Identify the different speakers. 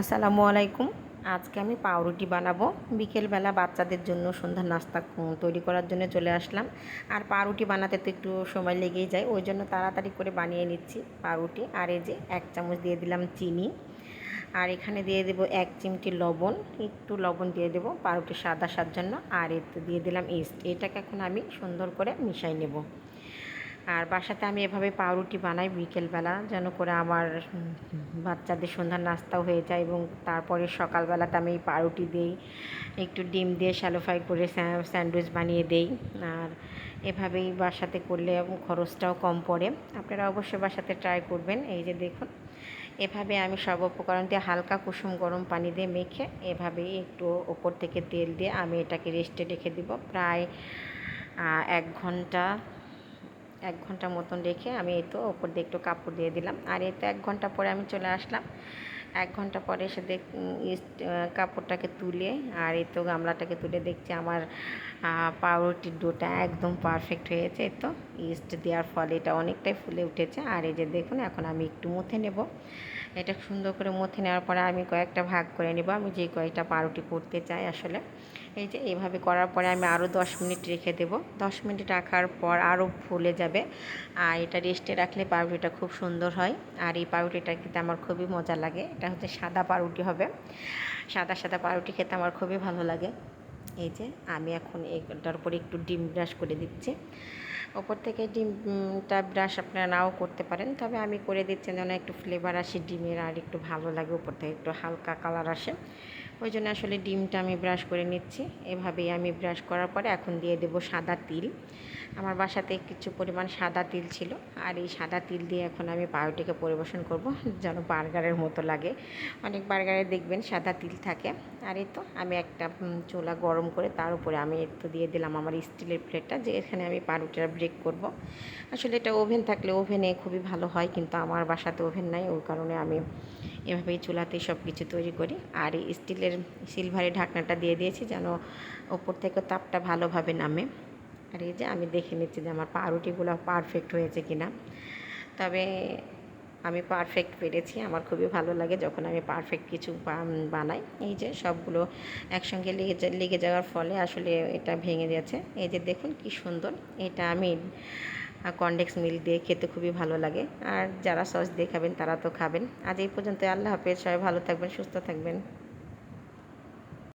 Speaker 1: আসসালামু আলাইকুম। আজকে আমি পাউরুটি বানাবো। বিকেলবেলা বাচ্চাদের জন্য সন্ধ্যার নাস্তা তৈরি করার জন্য চলে আসলাম। আর পাউরুটি বানাতে তো একটু সময় লেগেই যায়, ওই জন্য তাড়াতাড়ি করে বানিয়ে নিচ্ছি পাউরুটি। আর এই যে এক চামচ দিয়ে দিলাম চিনি। আর এখানে দিয়ে দেবো এক চিমটি লবণ। একটু লবণ দিয়ে দেবো পাউরুটি সাদা সার জন্য। আর এতে দিয়ে দিলাম ইস্ট। এটাকে এখন আমি সুন্দর করে মিশাই নেব। আর বাসাতে আমি এভাবে পাউরুটি বানাই বিকেলবেলা, যেন করে আমার বাচ্চাদের সন্ধ্যার নাস্তাও হয়ে যায় এবং তারপরে সকালবেলাতে আমি এই পাউরুটি দিই, একটু ডিম দিয়ে শ্যালো ফ্রাই করে স্যান্ডউইচ বানিয়ে দেই। আর এভাবেই বাসাতে করলে খরচটাও কম পড়ে। আপনারা অবশ্যই বাসাতে ট্রাই করবেন, এই যে দেখুন। এভাবে আমি সব উপকরণ দিয়ে হালকা কুসুম গরম পানি দিয়ে মেখে এভাবেই একটু ওপর থেকে তেল দিয়ে আমি এটাকে রেস্টে রেখে দিব। প্রায় এক ঘণ্টা এক ঘণ্টা মতন রেখে আমি তো ওপর দিয়ে একটু কাপড় দিয়ে দিলাম। আর এই তো এক ঘণ্টা পরে আমি চলে আসলাম। এক ঘণ্টা পরে এসে দেখ কাপড়টাকে তুলে আর এই তো গামলাটাকে তুলে দেখছি আমার পাউরুটির ডোটা একদম পারফেক্ট হয়েছে। তো ইস্ট দেওয়ার ফলে এটা অনেকটাই ফুলে উঠেছে। আর এই যে দেখুন, এখন আমি একটু মুথে নেব। এটা সুন্দর করে মুথে নেওয়ার পরে আমি কয়েকটা ভাগ করে নেব। আমি যে কয়েকটা পাউরুটি করতে চাই আসলে, এই যে এইভাবে করার পরে আমি আরও দশ মিনিট রেখে দেব। দশ মিনিট রাখার পর আরও ফুলে যাবে। আর এটা রেস্টে রাখলে পাউরুটিটা খুব সুন্দর হয়। আর এই পাউরুটিটা খেতে আমার খুবই মজা লাগে। এটা হচ্ছে সাদা পাউরুটি হবে। সাদা সাদা পাউরুটি খেতে আমার খুবই ভালো লাগে। এই যে আমি এখন এটার উপরে একটু ডিম ব্রাশ করে দিচ্ছি। ওপর থেকে ডিমটা ব্রাশ আপনারা নাও করতে পারেন, তবে আমি করে দিচ্ছি যেন একটু ফ্লেভার আসে, ডিমের আর একটু ভালো লাগে উপর থেকে একটু হালকা কালার আসে। ওই জন্য আসলে ডিমটা আমি ব্রাশ করে নিচ্ছি। এভাবেই আমি ব্রাশ করার পরে এখন দিয়ে দেবো সাদা তিল। আমার বাসাতে কিছু পরিমাণ সাদা তিল ছিল, আর এই সাদা তিল দিয়ে এখন আমি পাউরুটিকে পরিবেশন করব, যেন বার্গারের মতো লাগে। অনেক বার্গারে দেখবেন সাদা তিল থাকে। আর এই তো আমি একটা চুলা গরম করে তার উপরে আমি একটু দিয়ে দিলাম আমার স্টিলের প্লেটটা যে এখানে আমি পাউরুটিটা ব্রেক করব। আসলে এটা ওভেন থাকলে ওভেনে খুবই ভালো হয় কিন্তু আমার বাসাতে ওভেন নাই, ওই কারণে আমি এভাবেই চুলাতেই সব কিছু তৈরি করি। আর স্টিলের সিলভারের ঢাকনাটা দিয়ে দিয়েছি যেন ওপর থেকে তাপটা ভালোভাবে নামে। আর এই যে আমি দেখে নিচ্ছি যে আমার পাউরুটিগুলো পারফেক্ট হয়েছে কিনা। তবে আমি পারফেক্ট পেরেছি। আমার খুবই ভালো লাগে যখন আমি পারফেক্ট কিছু বানাই। এই যে সবগুলো একসঙ্গে লেগে লেগে যাওয়ার ফলে আসলে এটা ভেঙে গেছে। এই যে দেখুন কি সুন্দর। এটা আমি কনডেক্স মিল্ক দিয়ে খেতে খুবই ভালো লাগে। আর যারা সস দিয়ে খাবেন তারা তো খাবেন। আজ এই পর্যন্ত আল্লাহ হাফেজ। সবাই ভালো থাকবেন, সুস্থ থাকবেন।